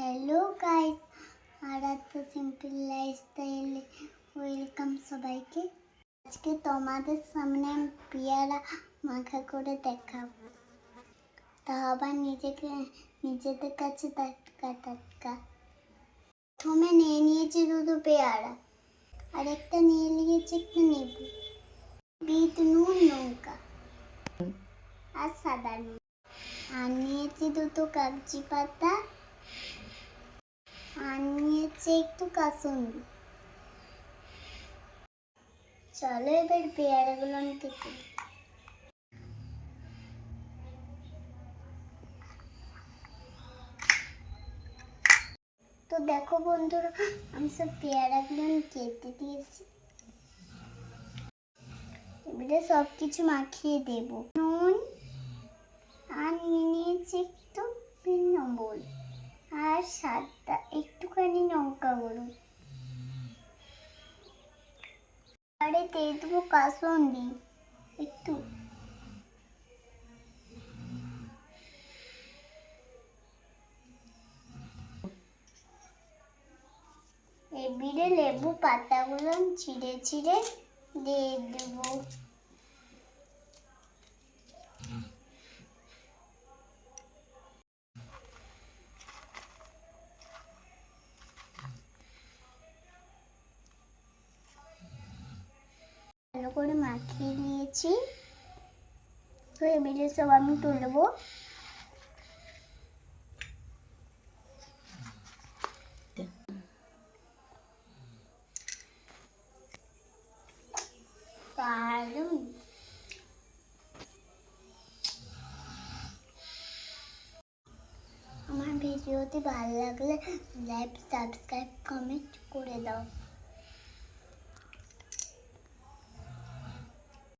Hello guys আর তো simple লাইফস্টাইলে welcome সবাইকে। আজকে তোমাদের সামনে আমি পেয়ারা মাখা করে দেখাবো। তা আবার নিজেকে, নিজেদের কাছে টাটকা টাটকা। প্রথমে নিয়ে নিয়েছি দুটো পেয়ারা। আর একটা নিয়ে নিয়েছি একটু নেবু। বিট, নুন, লঙ্কা। আর সাদা নুন। আর নিয়েছি দুটো কাগজি পাতা। নিয়েছি একটু কাসুন্দি চলো এবার পেয়ারাগুলো কেটে তো দেখো বন্ধুরা, আমি সব পেয়ারাগুলো কেটে দিয়েছি। এবারে সব কিছু মাখিয়ে দেবো। নুন আর নিয়ে নিয়েছি একটু ভিন্ন বল আর সাতটা এবারে লেবু পাতাগুলো ছিঁড়ে ছিঁড়ে দিয়ে দেবো। ভালো করে মাখিয়ে নিয়েছি। তো এবারে সব আমি তুলবো আমার ভিডিওটি ভালো লাগলে লাইক, সাবস্ক্রাইব, কমেন্ট করে দাও।